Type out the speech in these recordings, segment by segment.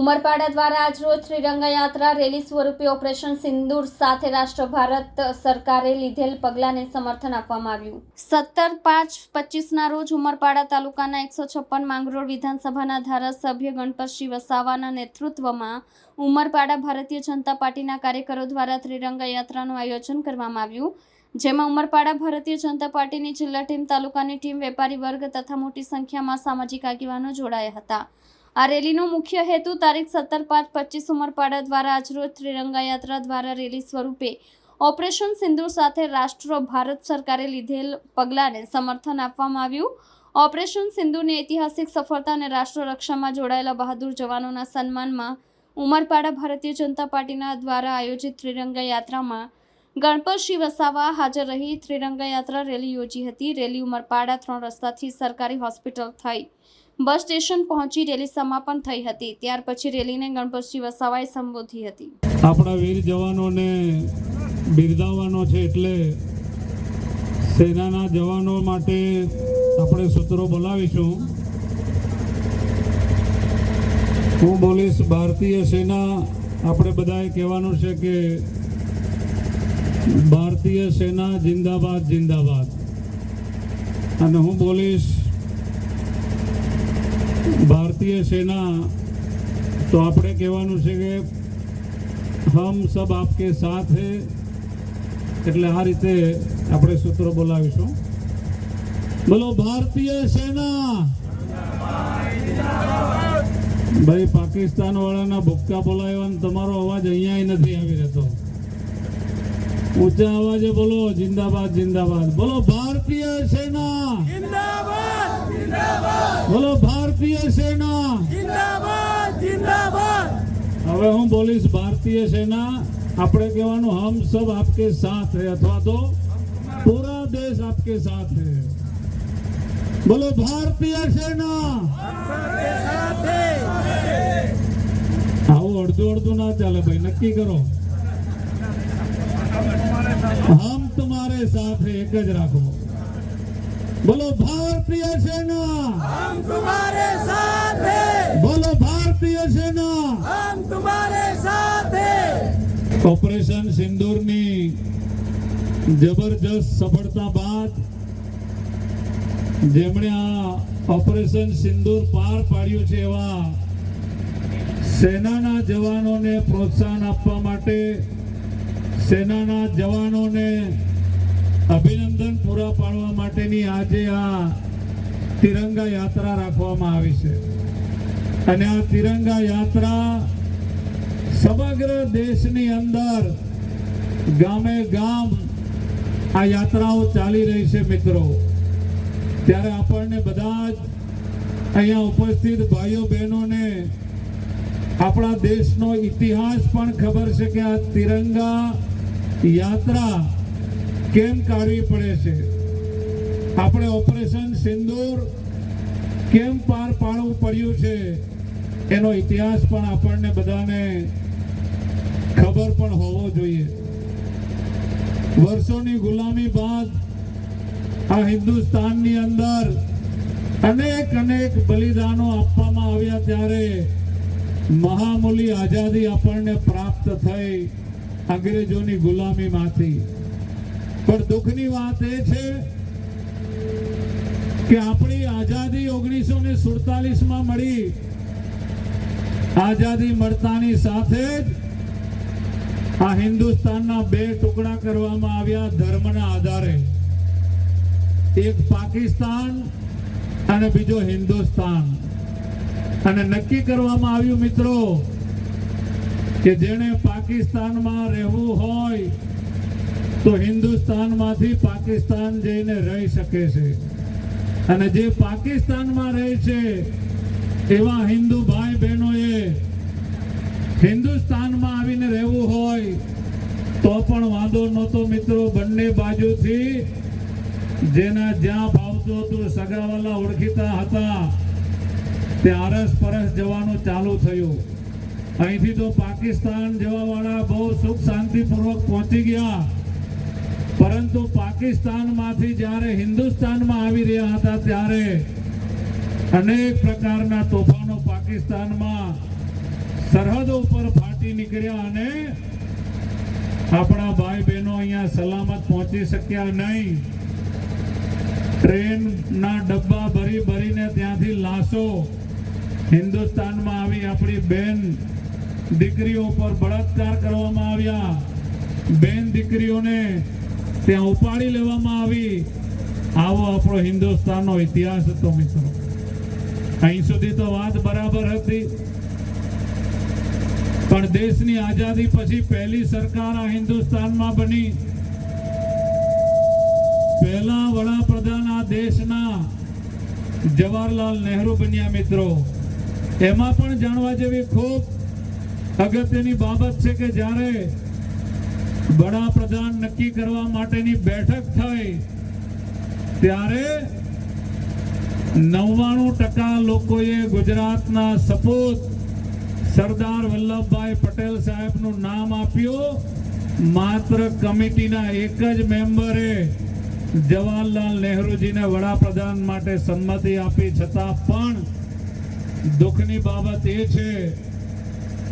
ઉમરપાડા દ્વારા આજરોજ ત્રિરંગા યાત્રા રેલી સ્વરૂપે ઓપરેશન સિંદૂર સાથે રાષ્ટ્ર ભારત સરકારે લીધેલ પગલાંને સમર્થન આપવામાં આવ્યું. સત્તર પાંચ પચીસના રોજ ઉમરપાડા તાલુકાના એકસો છપ્પન માંગરોળ વિધાનસભાના ધારાસભ્ય ગણપતસિંહ વસાવાના નેતૃત્વમાં ઉમરપાડા ભારતીય જનતા પાર્ટીના કાર્યકરો દ્વારા ત્રિરંગા યાત્રાનું આયોજન કરવામાં આવ્યું. જેમાં ઉમરપાડા ભારતીય જનતા પાર્ટીની જિલ્લા ટીમ તાલુકાની ટીમ વેપારી વર્ગ તથા મોટી સંખ્યામાં સામાજિક આગેવાનો જોડાયા હતા. આ રેલીનો મુખ્ય હેતુ તારીખ સત્તર પાંચ પચીસ ઉમરપાડા દ્વારા આજરોજ ત્રિરંગા યાત્રા દ્વારા રેલી સ્વરૂપે ઓપરેશન સિંદૂર સાથે રાષ્ટ્ર, ભારત સરકારે લીધેલ પગલાંને સમર્થન આપવામાં આવ્યું. ઓપરેશન સિંધુની ઐતિહાસિક સફળતા અને રાષ્ટ્ર રક્ષામાં જોડાયેલા બહાદુર જવાનોના સન્માનમાં ઉમરપાડા ભારતીય જનતા પાર્ટીના દ્વારા આયોજિત ત્રિરંગા યાત્રામાં ગણપતસિંહ વસાવા હાજર રહી ત્રિરંગા યાત્રા રેલી યોજી હતી. રેલી ઉમરપાડા ત્રણ રસ્તાથી સરકારી હોસ્પિટલ થઈ. બસ સ્ટેશન પહોંચી રેલી સમાપન થઈ હતી. ત્યાર પછી રેલીને ગણપતસિંહ વસાવાએ સંબોધી હતી. આપણા વીર જવાનોને બિરદાવવાનો છે એટલે સેનાના જવાનો માટે આપણે સૂત્રો બોલાવીશું. હું બોલીશ, ભારતીય સેના, આપણે બધાએ કહેવાનું છે કે ભારતીય સેના જિંદાબાદ જિંદાબાદ. અને હું બોલીશ ભારતીય સેના, તો આપણે કહેવાનું છે કે હમ સબ આપકે સાથ હે, એટલે આ રીતે આપણે સૂત્રો બોલાવીશું. બોલો, ભારતીય સેના! ભાઈ પાકિસ્તાન વાળાના ભૂક્કા બોલાવ્યા તમારો અવાજ અહીંયા નથી આવી રહેતો. ઊંચા અવાજે બોલો, જિંદાબાદ જિંદાબાદ. બોલો, ભારતીય સેના. જિંદાબાદ બોલો, ભારતીય સેના. જિંદાબાદ જિંદાબાદ હવે હું બોલીશ, ભારતીય સેના, આપણે કહેવાનું હમ સબ આપકે સાથ હે, અથવા તો પૂરા દેશ આપકે સાથ હે. બોલો, ભારતીય સેના. આવું અડધું અડધું ના ચાલે ભાઈ, નક્કી કરો. હમ તમારે સાથ હે એક જ રાખો બોલો ભારતીય સેના हम तुम्हारे साथ हैं બોલો ભારતીય સેના हम तुम्हारे साथ हैं ઓપરેશન સિંદૂરની જબરજસ્ત સફળતા બાદ જેમણે આ ઓપરેશન સિંદૂર પાર પાડ્યું છે એવા સેનાના જવાનોને પ્રોત્સાહન આપવા માટે સેનાના જવાનોને અભિનંદન પૂરા પાડવા માટેની આજે આ તિરંગા યાત્રા રાખવામાં આવી છે. અને આ તિરંગા યાત્રા સમગ્ર દેશની અંદર ગામે ગામ આ યાત્રાઓ ચાલી રહી છે મિત્રો. ત્યારે આપણને બધા જ અહીંયા ઉપસ્થિત ભાઈઓ બહેનોને આપણા દેશનો ઇતિહાસ પણ ખબર છે કે આ તિરંગા યાત્રા કેમ કાઢવી પડે છે? આપણે ઓપરેશન સિંદૂર કેમ પાર પાડવું પડ્યું છે? એનો ઇતિહાસ પણ આપણને બધાને ખબર પણ હોવો જોઈએ. વર્ષોની ગુલામી બાદ આ હિન્દુસ્તાનની અંદર અનેક અનેક બલિદાનો આપવામાં આવ્યા ત્યારે મહામૂલી આઝાદી આપણને પ્રાપ્ત થઈ. અંગ્રેજોની ગુલામીમાંથી. પણ દુઃખની વાત એ છે કે આપણી આઝાદી ઓગણીસો ને સુડતાલીસમાં મળી. આઝાદી મળતાની સાથે જ આ હિન્દુસ્તાનના બે ટુકડા કરવામાં આવ્યા ધર્મના આધારે. એક પાકિસ્તાન અને બીજો હિન્દુસ્તાન. અને નક્કી કરવામાં આવ્યું, મિત્રો કે જેણે પાકિસ્તાનમાં રહેવું હોય, તો હિન્દુસ્તાનમાંથી પાકિસ્તાન જઈને રહી શકે છે. અને જે પાકિસ્તાનમાં રહે છે, એવા હિન્દુ ભાઈ બહેનોએ હિન્દુસ્તાનમાં આવીને રહેવું હોય, તો પણ વાંધો નહોતો મિત્રો, બંને બાજુથી જેના જ્યાં ભાવતું હતું, સગાવાલા ઓળખીતા હતા તે આરસ પરસ જવાનું ચાલુ થયું. અહીંથી તો પાકિસ્તાન જવા વાળા બહુ સુખ શાંતિપૂર્વક પહોંચી ગયા. પરંતુ પાકિસ્તાનમાંથી જ્યારે હિન્દુસ્તાનમાં આવી રહ્યા હતા ત્યારે અનેક પ્રકારના તોફાનો પાકિસ્તાનમાં સરહદો ઉપર ફાટી નીકળ્યા અને આપણા ભાઈ બહેનો અહીંયા સલામત પહોંચી શક્યા નહીં. ટ્રેનના ડબ્બા ભરી ભરીને ત્યાંથી લાશો હિન્દુસ્તાનમાં આવી આપણી બેન દીકરીઓ પર બળાત્કાર કરવામાં આવ્યા. બેન દીકરીઓને ત્યાં ઉપાડી લેવામાં આવી. આવો આપણો હિન્દુસ્તાનનો ઇતિહાસ હતો મિત્રો. અહીં સુધી તો વાત બરાબર હતી. પણ દેશની આઝાદી પછી પહેલી સરકાર આ હિન્દુસ્તાનમાં બની. પહેલા વડાપ્રધાન આ દેશના જવાહરલાલ નહેરુ બન્યા મિત્રો. એમાં પણ જાણવા જેવી ખૂબ અગત્યની બાબત છે કે જ્યારે વડાપ્રધાન નક્કી કરવા માટેની બેઠક થઈ, ત્યારે નવ્વાણું ટકા લોકોએ ગુજરાતના સપૂત સરદાર વલ્લભભાઈ પટેલ સાહેબનું નામ આપ્યું. માત્ર કમિટીના એક જ મેમ્બરે જવાહરલાલ નહેરુજીને વડાપ્રધાન માટે સંમતિ આપી, છતાં પણ દુઃખની બાબત એ છે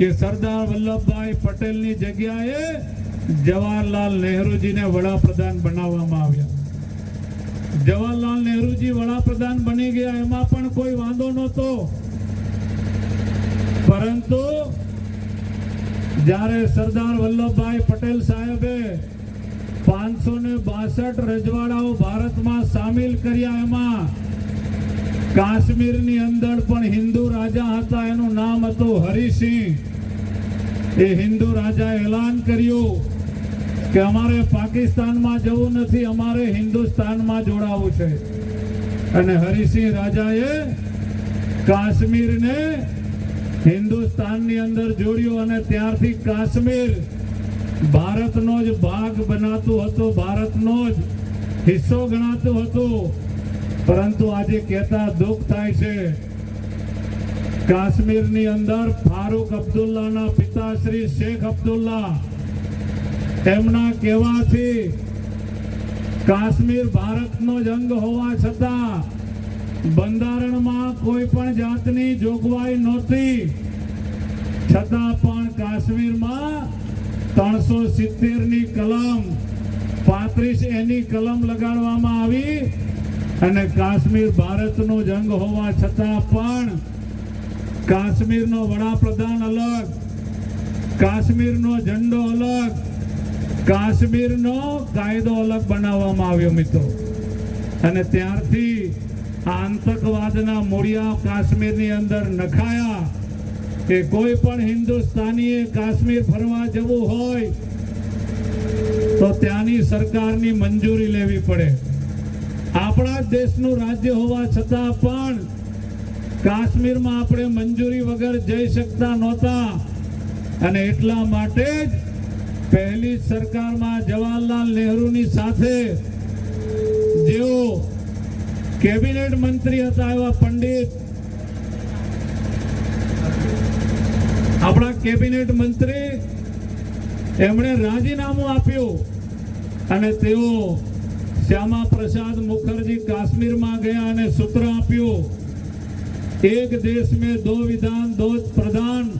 કે સરદાર વલ્લભભાઈ પટેલની જગ્યાએ જવાહરલાલ નહેરુજીને વડાપ્રધાન બનાવવામાં આવ્યા. જવાહરલાલ નહેરુજી વડાપ્રધાન બની ગયા, એમાં પણ કોઈ વાંધો નહોતો. પરંતુ જ્યારે સરદાર વલ્લભભાઈ પટેલ સાહેબે પાંચસો ને બાસઠ રજવાડાઓ ભારતમાં સામેલ કર્યા, એમાં કાશ્મીરની અંદર પણ હિન્દુ રાજા હતા, એનું નામ હતું હરિસિંહ. એ હિન્દુ રાજા એલાન કર્યું કે અમારે પાકિસ્તાનમાં જવું નથી, અમારે હિન્દુસ્તાનમાં જોડાવું છે. અને હરિસિંહ રાજાએ કાશ્મીરને હિન્દુસ્તાનની અંદર જોડ્યું અને ત્યારથી કાશ્મીર ભારતનો જ ભાગ બનાતું હતો, ભારતનો જ હિસ્સો ગણાતું હતું. પરંતુ આજે કહેતા દુઃખ થાય છે. કાશ્મીરની અંદર ફારૂક અબ્દુલ્લાના પિતા શ્રી શેખ અબ્દુલ્લા. એમના કહેવાથી કાશ્મીર ભારતનો જ અંગ હોવા છતાં બંધારણમાં કોઈ પણ જાતની જોગવાઈ નહોતી. છતાં પણ કાશ્મીરમાં ત્રણસો સિત્તેરની કલમ, પાંત્રીસ એની કલમ લગાડવામાં આવી. અને કાશ્મીર ભારતનો જંગ હોવા છતાં પણ કાશ્મીરનો વડાપ્રધાન અલગ, કાશ્મીરનો ઝંડો અલગ, કાશ્મીરનો કાયદો અલગ બનાવવામાં આવ્યો મિત્રો. અને ત્યારથી આતંકવાદના મૂળિયા કાશ્મીરની અંદર નખાયા કે કોઈ પણ હિન્દુસ્તાનીએ કાશ્મીર ફરવા જવું હોય તો ત્યાંની સરકારની મંજૂરી લેવી પડે. આપણા જ દેશનું રાજ્ય હોવા છતાં પણ કાશ્મીરમાં આપણે મંજૂરી વગર જઈ શકતા નહોતા. અને એટલા માટે જ પહેલી સરકારમાં જવાહરલાલ નહેરુની સાથે જેઓ કેબિનેટ મંત્રી હતા એવા પંડિત, આપણા કેબિનેટ મંત્રી, એમણે રાજીનામું આપ્યું અને તેઓ શ્યામા પ્રસાદ મુખર્જી કાશ્મીરમાં ગયા અને સૂત્ર આપ્યું, એક દેશ મેં દો વિધાન, દો પ્રધાન,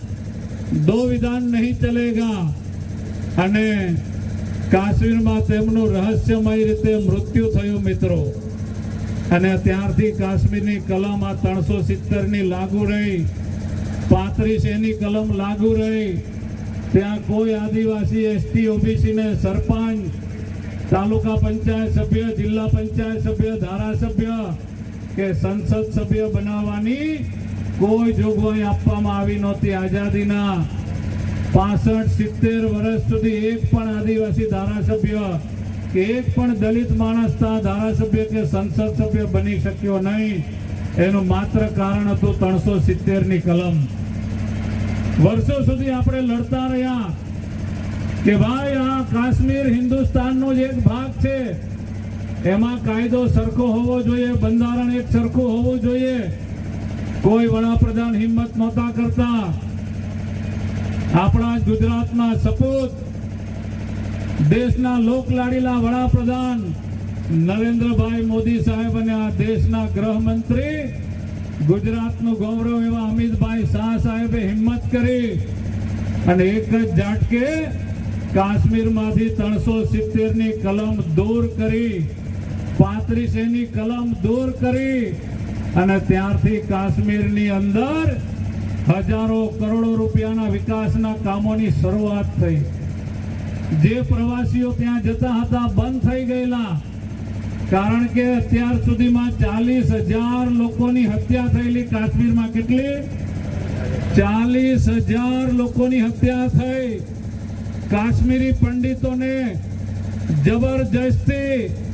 દો વિધાન નહીં ચલેગા. અને કાશ્મીરમાં તેમનું રહસ્યમય રીતે મૃત્યુ થયું, મિત્રો. અને ત્યારથી કાશ્મીરની કલમ આ ત્રણસો સિત્તેરની લાગુ રહી, પાંત્રીસ એની કલમ લાગુ રહી. ત્યાં કોઈ આદિવાસી, એસટી, ઓબીસીને સરપંચ તાલુકા પંચાયત સભ્ય, જિલ્લા પંચાયત સભ્ય, ધારાસભ્ય કે સંસદ સભ્ય બનાવવાની કોઈ જોગવાઈ આપવામાં આવી નહોતી આઝાદીના પાસઠ, સિત્તેર વર્ષ સુધી એક પણ આદિવાસી ધારાસભ્ય કે એક પણ દલિત માણસ ત્યાં ધારાસભ્ય કે સંસદ સભ્ય બની શક્યો નહીં. એનું માત્ર કારણ હતું ત્રણસો સિત્તેરની કલમ. વર્ષો સુધી આપણે લડતા રહ્યા. કે ભાઈ, આ કાશ્મીર હિન્દુસ્તાનનો જ એક ભાગ છે. એમાં કાયદો સરખો હોવો જોઈએ, બંધારણ એક સરખું હોવું જોઈએ. કોઈ વડાપ્રધાન હિંમત નહોતા કરતા. આપણા ગુજરાતના સપૂત, દેશના લોકલાડીલા વડાપ્રધાન નરેન્દ્રભાઈ મોદી સાહેબ અને આ દેશના ગૃહમંત્રી, ગુજરાતનું ગૌરવ એવા અમિતભાઈ શાહ સાહેબે હિંમત કરી અને એક જ ઝાટકે કાશ્મીરમાંથી ત્રણસો સિત્તેરની કલમ દૂર કરી, પાંત્રીસની કલમ દૂર કરી અને ત્યારથી કાશ્મીરની અંદર હજારો કરોડો રૂપિયાના વિકાસના કામોની શરૂઆત થઈ. જે પ્રવાસીઓ ત્યાં જતા હતા બંધ થઈ ગયેલા. કારણ કે અત્યાર સુધીમાં ચાલીસ હજાર લોકોની હત્યા થયેલી કાશ્મીરમાં કેટલી? ચાલીસ હજાર લોકોની હત્યા થઈ. કાશ્મીરી પંડિતોને જબરજસ્તી